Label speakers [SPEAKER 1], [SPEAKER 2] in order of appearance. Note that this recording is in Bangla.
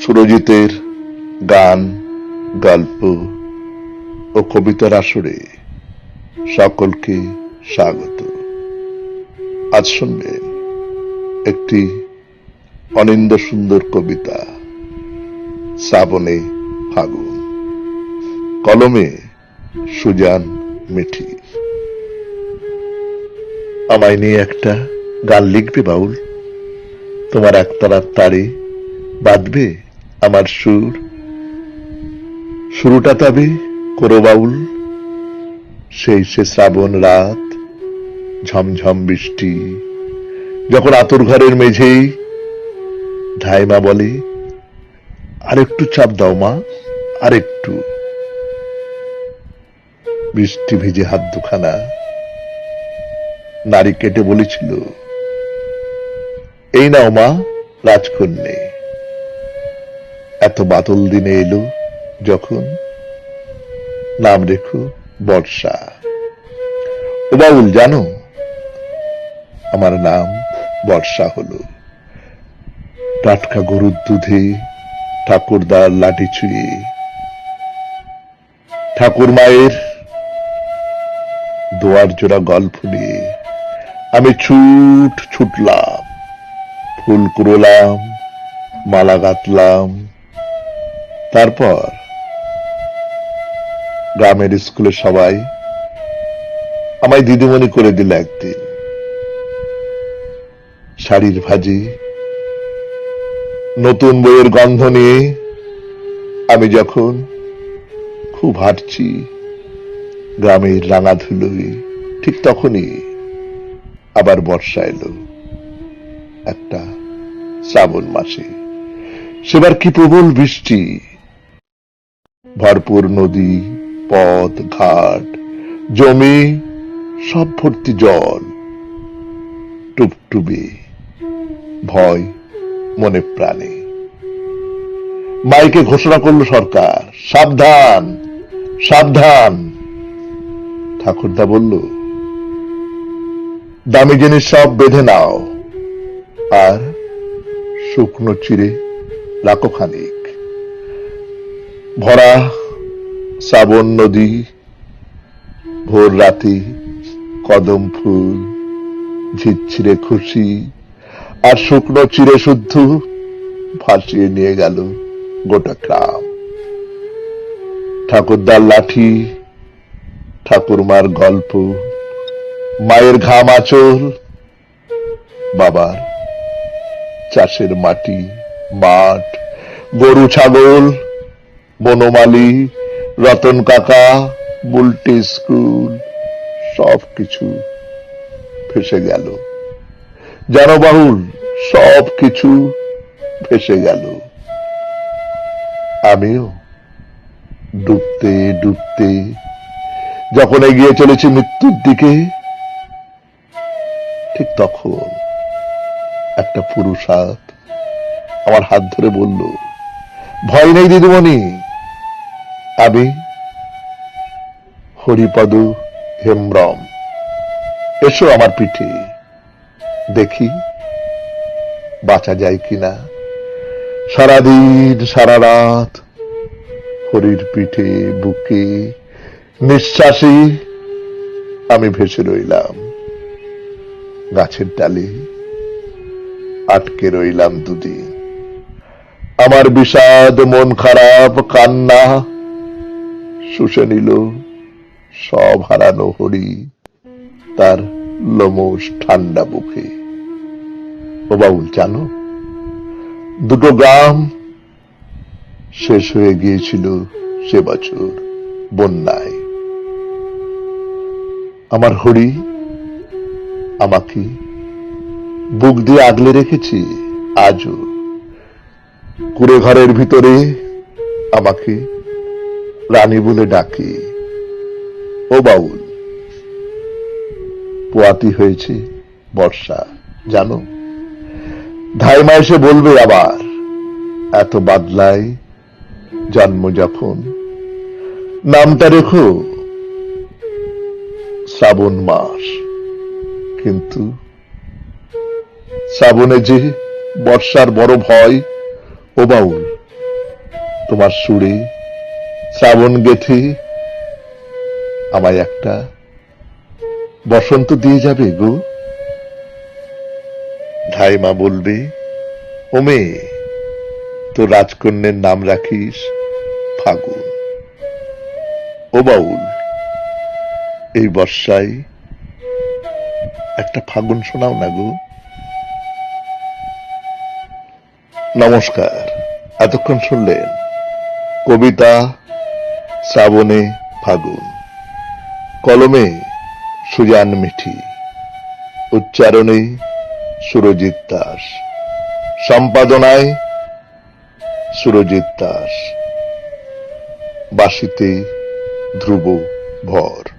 [SPEAKER 1] সুরজিতের গান, গল্প ও কবিতার আসরে সকলকে স্বাগত। আজ শুনবেন একটি অনিন্দ সুন্দর কবিতা, শ্রাবণে ফাগুন। কলমে সুজান মিঠি। আমায় নিয়ে একটা গান লিখবে বাউল। তোমার একতলার তারে বাঁধবে আমার সুর। শুরুটা তবে করো বাউল, সেই সে শ্রাবণ রাত, ঝমঝম বৃষ্টি। যখন আতর ঘরের মেঝেই ধাইমা বলে, আরেকটু চাপ দাও মা, আরেকটু। বৃষ্টি ভিজে হাত দুখানা নারী কেটে বলেছিল এই নাও মা, রাজকন্যে। এত বাদল দিনে এলো যখন? নাম রেখো, বর্ষা। ও বাউল, জানো? আমার নাম বর্ষা হলো। টাটকা গরুর দুধে ঠাকুরদার লাঠি ছুঁয়ে। ঠাকুর মায়ের দোয়ার জোড়া গল্প নিয়ে আমি ছুট ছুটলাম। ফুল কুড়োলাম মালা গাঁথলাম। তারপর গ্রামের স্কুলে সবাই আমায় দিদিমণি করে দিল একদিন। শাড়ির ভাজি, নতুন বইয়ের গন্ধ নিয়ে আমি যখন খুব হাঁটছি, গ্রামের রাঙা ধুলোয় ঠিক তখনই আবার বর্ষা এলো, একটা শ্রাবণ মাসে। সেবার কি প্রবল বৃষ্টি? ভরপুর নদী, পথ, ঘাট, জমি, সব ভর্তি জল। টুপটুবে ভয় মনে প্রাণে। মাইকে ঘোষণা করল সরকার, সাবধান সাবধান। ঠাকুরদা বলল, দামি জিনিস সব বেঁধে নাও। আর শুকনো চিরে রাখো খানিক ভরা শ্রাবণ নদী, ভোর রাতে কদম ফুল, ঝিরঝিরে খুশি, আর শুকনো চিরে শুদ্ধ ভাসিয়ে নিয়ে গেল গোটা গ্রাম। ঠাকুরদার লাঠি, ঠাকুরমার গল্প, মায়ের ঘাম আচল, বাবার চাষের মাটি, মাঠ, গরু, ছাগল, বনমালী, রতন কাকা, বুলটি স্কুল সব কিছু ভেসে গেল। জনবাহুল সব কিছু ভেসে গেল। আমিও ডুবতে ডুবতে যখন এগিয়ে চলেছি মৃত্যুর দিকে, ঠিক তখন একটা পুরুষ হাত। আমার হাত ধরে বলল, ভয় নেই দিদিমণি। আমি, হরিপদ হেমব্রম, এসো আমার পিঠে। দেখি, বাঁচা যায় কিনা। সারাদিন, সারা রাত হরির পিঠে, বুকে নিঃশ্বাসে আমি ভেসে রইলাম। গাছের ডালে আটকে রইলাম দুদিন। আমার বিষাদ মন খারাপ, কান্না শুষে নিল সব হারানো হরি তার লোমস ঠান্ডা বুকে। ও বাউল, জানো, দুটো গ্রাম শেষ হয়ে গিয়েছিল সে বছর বন্যায়। আমার হরি আমাকে বুক দিয়ে আগলে রেখেছি, আজও। কুড়ে ঘরের ভিতরে আমাকে রানী বলে ডাকে। ও বাউল, পোয়াতি হয়েছে বর্ষা, জানো? ধাইমা এসে বলবে আবার, এত বাদলায় জন্ম যখন? নামটা রেখো, শ্রাবণ মাস, কিন্তু শ্রাবণে যে বর্ষার বড় ভয় ও বাউল, তোমার সুরে শ্রাবণ গেথে আমায় একটা বসন্ত দিয়ে যাবে গো। ধাইমা বলবে ও মেয়ে তো রাজকন্যের নাম রাখিস ফাগুন। ও বাউল, এই বর্ষায় একটা ফাগুন শোনাও না গো। নমস্কার। এতক্ষণ শুনলেন কবিতা শ্রাবণে ফাগুন। কলমে সুজান মিঠি। উচ্চারণে সুরজিৎ দাস। সম্পাদনায় সুরজিৎ দাস। বাসিতে ধ্রুব ভর।